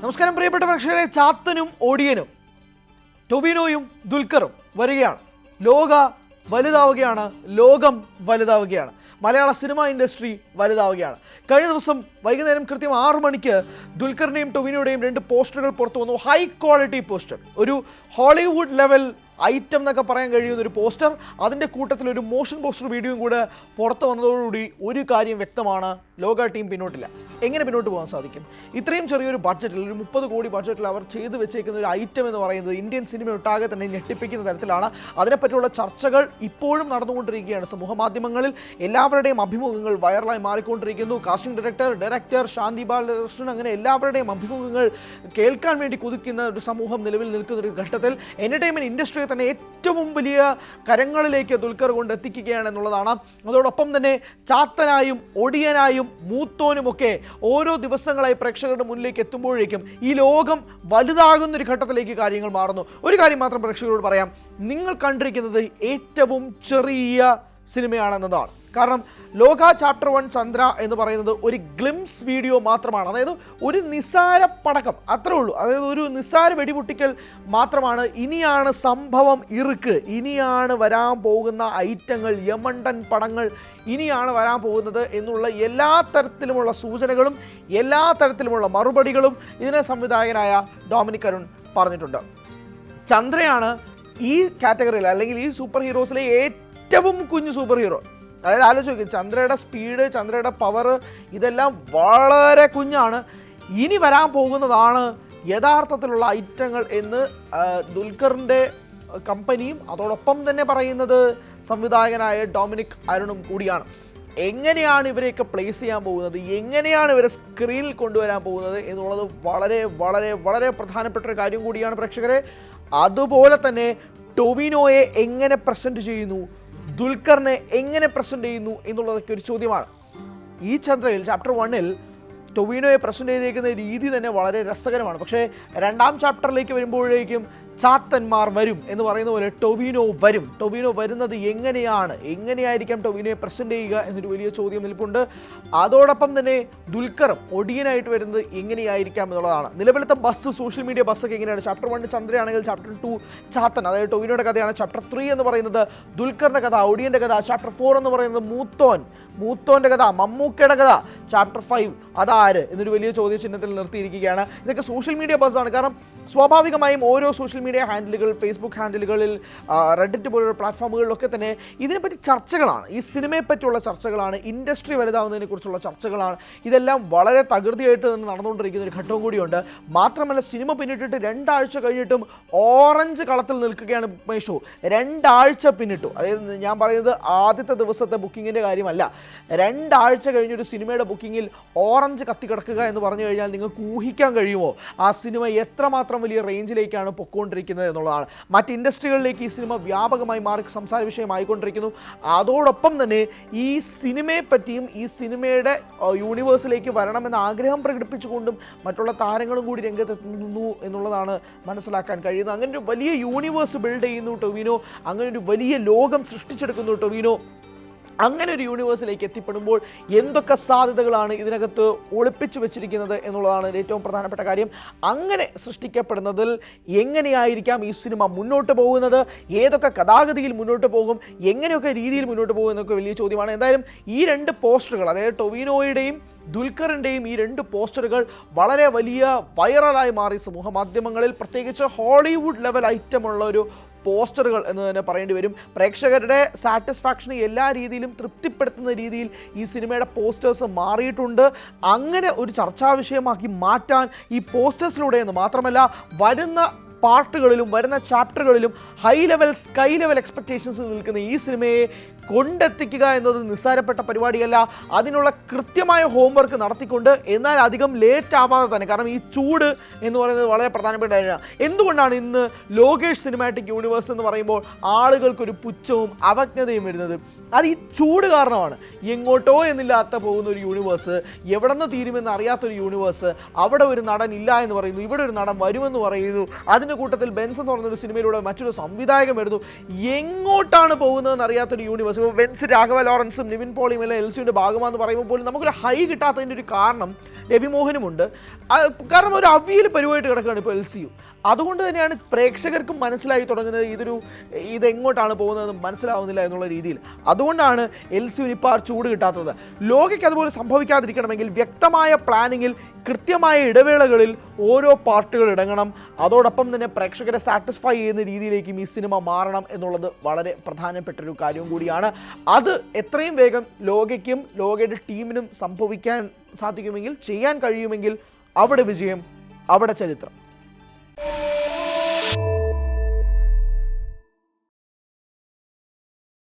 നമസ്കാരം പ്രിയപ്പെട്ട പ്രേക്ഷകരെ. ചാത്തനും ഓടിയനും ടൊവിനോയും ദുൽഖറും വരികയാണ്. ലോക വലുതാവുകയാണ് ലോകം വലുതാവുകയാണ്. മലയാള സിനിമ ഇൻഡസ്ട്രി വലുതാവുകയാണ്. കഴിഞ്ഞ ദിവസം വൈകുന്നേരം കൃത്യം ആറു മണിക്ക് ദുൽഖറിന്റെയും ടൊവിനോയുടെയും രണ്ട് പോസ്റ്ററുകൾ പുറത്തു വന്നു. High quality poster. ഒരു ഹോളിവുഡ് ലെവൽ ഐറ്റം എന്നൊക്കെ പറയാൻ കഴിയുന്ന ഒരു പോസ്റ്റർ. അതിന്റെ കൂട്ടത്തിൽ ഒരു മോഷൻ പോസ്റ്റർ വീഡിയോയും കൂടെ പുറത്തു വന്നതോടുകൂടി ഒരു കാര്യം വ്യക്തമാണ്. ലോക ടീം പിന്നോട്ടില്ല. എങ്ങനെ പിന്നോട്ട് പോകാൻ സാധിക്കും? ഇത്രയും ചെറിയൊരു ബഡ്ജറ്റിൽ ഒരു മുപ്പത് കോടി ബഡ്ജറ്റിൽ അവർ ചെയ്തു വെച്ചേക്കുന്ന ഒരു ഐറ്റം എന്ന് പറയുന്നത് ഇന്ത്യൻ സിനിമ ഒട്ടാകെ തന്നെ ഞെട്ടിപ്പിക്കുന്ന തരത്തിലാണ്. അതിനെപ്പറ്റിയുള്ള ചർച്ചകൾ ഇപ്പോഴും നടന്നുകൊണ്ടിരിക്കുകയാണ്. സമൂഹ മാധ്യമങ്ങളിൽ എല്ലാവരുടെയും അഭിമുഖങ്ങൾ വൈറലായി മാറിക്കൊണ്ടിരിക്കുന്നു. Casting director director Shanti Balakrishnan അങ്ങനെ എല്ലാവരുടെയും അഭിമുഖങ്ങൾ കേൾക്കാൻ വേണ്ടി കൊതിക്കുന്ന ഒരു സമൂഹം നിലവിൽ നിൽക്കുന്ന ഒരു ഘട്ടത്തിൽ എന്റർടൈൻമെന്റ് ഇൻഡസ്ട്രിയെ തന്നെ ഏറ്റവും വലിയ കരങ്ങളിലേക്ക് ദുൽഖർ കൊണ്ട് എത്തിക്കുകയാണ് എന്നുള്ളതാണ്. അതോടൊപ്പം തന്നെ ചാത്തനായും ഒടിയനായും മൂത്തോനുമൊക്കെ ഓരോ ദിവസങ്ങളായി പ്രേക്ഷകരുടെ മുന്നിലേക്ക് എത്തുമ്പോഴേക്കും ഈ ലോകം വലുതാകുന്ന ഒരു ഘട്ടത്തിലേക്ക് കാര്യങ്ങൾ മാറുന്നു. ഒരു കാര്യം മാത്രം പ്രേക്ഷകരോട് പറയാം. നിങ്ങൾ കണ്ടിരിക്കുന്നത് ഏറ്റവും ചെറിയ സിനിമയാണെന്നതാണ്. കാരണം ലോക ചാപ്റ്റർ വൺ ചന്ദ്ര എന്ന് പറയുന്നത് ഒരു ഗ്ലിംസ് വീഡിയോ മാത്രമാണ്. അതായത് ഒരു നിസാര പടക്കം അത്രേ ഉള്ളൂ. അതായത് ഒരു നിസാര വെടിപൊട്ടിക്കൽ മാത്രമാണ്. ഇനിയാണ് സംഭവം ഇറുക്ക്. ഇനിയാണ് വരാൻ പോകുന്ന ഐറ്റങ്ങൾ യമണ്ടൻ പടങ്ങൾ ഇനിയാണ് വരാൻ പോകുന്നത് എന്നുള്ള എല്ലാ തരത്തിലുമുള്ള സൂചനകളും എല്ലാ തരത്തിലുമുള്ള മറുപടികളും ഇതിനെ സംവിധായകനായ ഡോമിനിക് അരുൺ പറഞ്ഞിട്ടുണ്ട്. ചന്ദ്രയാണ് ഈ കാറ്റഗറിയിൽ അല്ലെങ്കിൽ ഈ സൂപ്പർ ഹീറോസിലെ ഏറ്റവും കുഞ്ഞു സൂപ്പർ ഹീറോ അതായത് ആലോചിച്ച് ചന്ദ്രയുടെ സ്പീഡ് ചന്ദ്രയുടെ പവർ ഇതെല്ലാം വളരെ കുഞ്ഞാണ്. ഇനി വരാൻ പോകുന്നതാണ് യഥാർത്ഥത്തിലുള്ള ഐറ്റങ്ങൾ എന്ന് ദുൽഖറിന്റെ കമ്പനിയും അതോടൊപ്പം തന്നെ പറയുന്നത് സംവിധായകനായ ഡൊമിനിക് അരുണും കൂടിയാണ്. എങ്ങനെയാണ് ഇവരെയൊക്കെ പ്ലേസ് ചെയ്യാൻ പോകുന്നത്? എങ്ങനെയാണ് ഇവരെ സ്ക്രീനിൽ കൊണ്ടുവരാൻ പോകുന്നത്? എന്നുള്ളത് വളരെ വളരെ വളരെ പ്രധാനപ്പെട്ട ഒരു കാര്യം കൂടിയാണ് പ്രേക്ഷകരെ. അതുപോലെ തന്നെ ടൊവിനോയെ എങ്ങനെ പ്രസന്റ് ചെയ്യുന്നു? ദുൽഖറിനെ എങ്ങനെ പ്രസന്റ് ചെയ്യുന്നു എന്നുള്ളതൊക്കെ ഒരു ചോദ്യമാണ്. ഈ ചന്ദ്രയിൽ ചാപ്റ്റർ വണ്ണിൽ ടൊവിനോയെ പ്രസന്റ് ചെയ്തേക്കുന്ന രീതി തന്നെ വളരെ രസകരമാണ്. പക്ഷേ രണ്ടാം ചാപ്റ്ററിലേക്ക് വരുമ്പോഴേക്കും ചാത്തന്മാർ വരും എന്ന് പറയുന്ന പോലെ ടൊവിനോ വരും. ടൊവിനോ വരുന്നത് എങ്ങനെയാണ്? എങ്ങനെയായിരിക്കാം ടൊവിനോയെ പ്രസന്റ് ചെയ്യുക എന്നൊരു വലിയ ചോദ്യം നിൽപ്പുണ്ട്. അതോടൊപ്പം തന്നെ ദുൽഖറും ഒടിയനായിട്ട് വരുന്നത് എങ്ങനെയായിരിക്കാം എന്നുള്ളതാണ്. നിലവിലത്തെ ബസ് സോഷ്യൽ മീഡിയ ബസ്സൊക്കെ എങ്ങനെയാണ്? ചാപ്റ്റർ വൺ ചന്ദ്രയാണെങ്കിൽ ചാപ്റ്റർ ടു ചാത്തൻ അതായത് ടൊവിനോയുടെ കഥയാണ് ചാപ്റ്റർ ത്രീ എന്ന് പറയുന്നത് ദുൽഖറിന്റെ കഥ ഒടിയന്റെ കഥ ചാപ്റ്റർ ഫോർ എന്ന് പറയുന്നത് മൂത്തോൻ മൂത്തോന്റെ കഥ മമ്മൂക്കയുടെ കഥ ചാപ്റ്റർ ഫൈവ് അതാര്? എന്നൊരു വലിയ ചോദ്യചിഹ്നത്തിൽ നിർത്തിയിരിക്കുകയാണ്. ഇതൊക്കെ സോഷ്യൽ മീഡിയ ബസ്സാണ് കാരണം സ്വാഭാവികമായും ഓരോ സോഷ്യൽ മീഡിയ ഹാൻഡിലുകൾ ഫേസ്ബുക്ക് ഹാൻഡിലുകളിൽ റെഡിറ്റ് പോലുള്ള പ്ലാറ്റ്ഫോമുകളിലൊക്കെ തന്നെ ഇതിനെപ്പറ്റി ചർച്ചകളാണ്. ഈ സിനിമയെ പറ്റിയുള്ള ചർച്ചകളാണ് ഇൻഡസ്ട്രി വലുതാവുന്നതിനെക്കുറിച്ചുള്ള ചർച്ചകളാണ്. ഇതെല്ലാം വളരെ തകൃതിയായിട്ട് തന്നെ നടന്നുകൊണ്ടിരിക്കുന്ന ഒരു ഘട്ടവും കൂടിയുണ്ട്. മാത്രമല്ല സിനിമ പിന്നിട്ടിട്ട് രണ്ടാഴ്ച കഴിഞ്ഞിട്ടും ഓറഞ്ച് കളത്തിൽ നിൽക്കുകയാണ് മേഷു. രണ്ടാഴ്ച പിന്നിട്ടു. അതായത് ഞാൻ പറയുന്നത് ആദ്യത്തെ ദിവസത്തെ ബുക്കിങ്ങിന്റെ കാര്യമല്ല. രണ്ടാഴ്ച കഴിഞ്ഞൊരു സിനിമയുടെ ബുക്കിങ്ങിൽ ഓറഞ്ച് കത്തിക്കിടക്കുക എന്ന് പറഞ്ഞു കഴിഞ്ഞാൽ നിങ്ങൾക്ക് ഊഹിക്കാൻ കഴിയുമോ? ആ സിനിമ എത്രമാത്രം വലിയ റേഞ്ചിലേക്കാണ് പൊക്കോണ്ടിരിക്കുന്നത് എന്നുള്ളതാണ്. മറ്റ് ഇൻഡസ്ട്രികളിലേക്ക് ഈ സിനിമ വ്യാപകമായി മാറി സംസാര വിഷയമായിക്കൊണ്ടിരിക്കുന്നു. അതോടൊപ്പം തന്നെ ഈ സിനിമയെ പറ്റിയും ഈ സിനിമയുടെ യൂണിവേഴ്സിലേക്ക് വരണമെന്ന ആഗ്രഹം പ്രകടിപ്പിച്ചുകൊണ്ടും മറ്റുള്ള താരങ്ങളും കൂടി രംഗത്തെത്തുന്നു എന്നുള്ളതാണ് മനസ്സിലാക്കാൻ കഴിയുന്നത്. അങ്ങനെ ഒരു വലിയ യൂണിവേഴ്സ് ബിൽഡ് ചെയ്യുന്നു ടൊവിനോ. അങ്ങനെ ഒരു വലിയ ലോകം സൃഷ്ടിച്ചെടുക്കുന്നു ടൊവിനോ. അങ്ങനെ ഒരു യൂണിവേഴ്സിലേക്ക് എത്തിപ്പെടുമ്പോൾ എന്തൊക്കെ സാധ്യതകളാണ് ഇതിനകത്ത് ഒളിപ്പിച്ചു വെച്ചിരിക്കുന്നത് എന്നുള്ളതാണ് ഏറ്റവും പ്രധാനപ്പെട്ട കാര്യം. അങ്ങനെ സൃഷ്ടിക്കപ്പെടുന്നതിൽ എങ്ങനെയായിരിക്കാം ഈ സിനിമ മുന്നോട്ട് പോകുന്നത്? ഏതൊക്കെ കഥാഗതിയിൽ മുന്നോട്ട് പോകും? എങ്ങനെയൊക്കെ രീതിയിൽ മുന്നോട്ട് പോകും എന്നൊക്കെ വലിയ ചോദ്യമാണ്. എന്തായാലും ഈ രണ്ട് പോസ്റ്ററുകൾ അതായത് ടൊവിനോയുടെയും ദുൽഖറിന്റെയും ഈ രണ്ട് പോസ്റ്ററുകൾ വളരെ വലിയ വൈറലായി മാറി സമൂഹ മാധ്യമങ്ങളിൽ. പ്രത്യേകിച്ച് ഹോളിവുഡ് ലെവൽ ഐറ്റമുള്ള ഒരു പോസ്റ്ററുകൾ എന്ന് തന്നെ പറയേണ്ടി വരും. പ്രേക്ഷകരുടെ സാറ്റിസ്ഫാക്ഷന് എല്ലാ രീതിയിലും തൃപ്തിപ്പെടുത്തുന്ന രീതിയിൽ ഈ സിനിമയുടെ പോസ്റ്റേഴ്സ് മാറിയിട്ടുണ്ട്. അങ്ങനെ ഒരു ചർച്ചാ വിഷയമാക്കി മാറ്റാൻ ഈ പോസ്റ്റേഴ്സിലൂടെ എന്ന് മാത്രമല്ല വരുന്ന പാർട്ടുകളിലും വരുന്ന ചാപ്റ്ററുകളിലും high level sky level expectations നിൽക്കുന്ന ഈ സിനിമയെ കൊണ്ടെത്തിക്കുക എന്നത് നിസ്സാരപ്പെട്ട പരിപാടിയല്ല. അതിനുള്ള കൃത്യമായ ഹോംവർക്ക് നടത്തിക്കൊണ്ട് എന്നാൽ അധികം ലേറ്റ് ആവാതെ തന്നെ കാരണം ഈ ചൂട് എന്ന് പറയുന്നത് വളരെ പ്രധാനപ്പെട്ട കാര്യമാണ്. എന്തുകൊണ്ടാണ് ഇന്ന് ലോകേഷ് സിനിമാറ്റിക് യൂണിവേഴ്സ് എന്ന് പറയുമ്പോൾ ആളുകൾക്കൊരു പുച്ഛവും അവജ്ഞതയും വരുന്നത്? അത് ഈ ചൂട് കാരണമാണ്. എങ്ങോട്ടോ എന്നില്ലാത്ത പോകുന്ന ഒരു യൂണിവേഴ്സ് എവിടെ നിന്ന് തീരുമെന്ന് അറിയാത്തൊരു യൂണിവേഴ്സ് അവിടെ ഒരു നടൻ ഇല്ല എന്ന് പറയുന്നു ഇവിടെ ഒരു നടൻ വരുമെന്ന് പറയുന്നു അതിന്റെ കൂട്ടത്തിൽ ബെൻസ് എന്ന് പറഞ്ഞൊരു സിനിമയിലൂടെ മറ്റൊരു സംവിധായകൻ വരുന്നു. എങ്ങോട്ടാണ് പോകുന്നതെന്ന് അറിയാത്തൊരു യൂണിവേഴ്സ് ഇപ്പോൾ വെൻസ് രാഘവ ലോറൻസും നിവിൻ പോളിയും എല്ലാം എൽ സിയുടെ ഭാഗമാണെന്ന് പറയുമ്പോൾ പോലും നമുക്കൊരു ഹൈ കിട്ടാത്തതിന്റെ ഒരു കാരണം രവിമോഹനുമുണ്ട് കാരണം ഒരു അവിയൽ പരിവായിട്ട് കിടക്കുകയാണ് ഇപ്പോൾ എൽ സി യു അതുകൊണ്ട് തന്നെയാണ് പ്രേക്ഷകർക്കും മനസ്സിലായി തുടങ്ങുന്നത് ഇതൊരു ഇതെങ്ങോട്ടാണ് പോകുന്നതെന്ന് മനസ്സിലാവുന്നില്ല എന്നുള്ള രീതിയിൽ. അതുകൊണ്ടാണ് എൽ സി യുനിപ്പാർ ചൂട് കിട്ടാത്തത്. ലോകയ്ക്ക് അതുപോലെ സംഭവിക്കാതിരിക്കണമെങ്കിൽ വ്യക്തമായ പ്ലാനിങ്ങിൽ കൃത്യമായ ഇടവേളകളിൽ ഓരോ പാർട്ടുകൾ ഇടങ്ങണം. അതോടൊപ്പം തന്നെ പ്രേക്ഷകരെ സാറ്റിസ്ഫൈ ചെയ്യുന്ന രീതിയിലേക്കും ഈ സിനിമ മാറണം എന്നുള്ളത് വളരെ പ്രധാനപ്പെട്ടൊരു കാര്യവും കൂടിയാണ്. അത് എത്രയും വേഗം ലോകയ്ക്കും ലോകയുടെ ടീമിനും സംഭവിക്കാൻ സാധിക്കുമെങ്കിൽ ചെയ്യാൻ കഴിയുമെങ്കിൽ അവിടെ വിജയം അവിടെ ചരിത്രം.